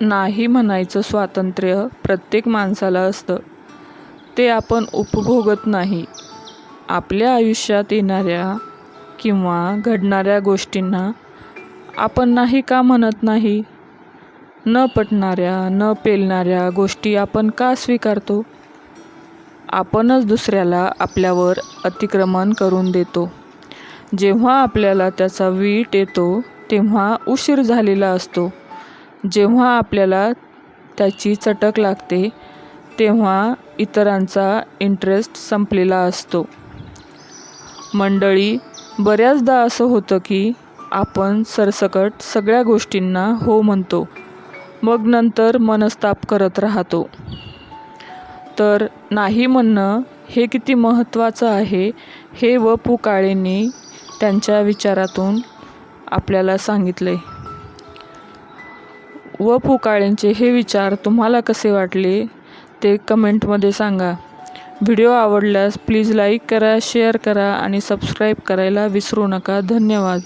नाही म्हणायचं स्वातंत्र्य प्रत्येक माणसाला असतं. ते आपण उपभोगत नाही. आपल्या आयुष्यात येणाऱ्या किंवा घडणाऱ्या गोष्टींना आपण नाही का म्हणत नाही? न पटणाऱ्या न पेलणाऱ्या गोष्टी आपण का स्वीकारतो? आपणच दुसऱ्याला आपल्यावर अतिक्रमण करून देतो. जेव्हा आपल्याला त्याचा वीट येतो तेव्हा उशीर झालेला असतो. जेव्हा आपल्याला त्याची चटक लागते तेव्हा इतरांचा इंटरेस्ट संपलेला असतो. मंडळी बऱ्याचदा असं होतं की आपण सरसकट सगळ्या गोष्टींना हो म्हणतो मग नंतर मनस्ताप करत राहतो. तर नाही म्हणणं हे किती महत्त्वाचं आहे हे व पु काळेंनी त्यांच्या विचारातून आपल्याला सांगितले व पु काळेंचे हे विचार तुम्हाला कसे वाटले ते कमेंटमध्ये सांगा. व्हिडिओ आवडल्यास प्लीज लाईक करा शेअर करा आणि सबस्क्राईब करायला विसरू नका. धन्यवाद.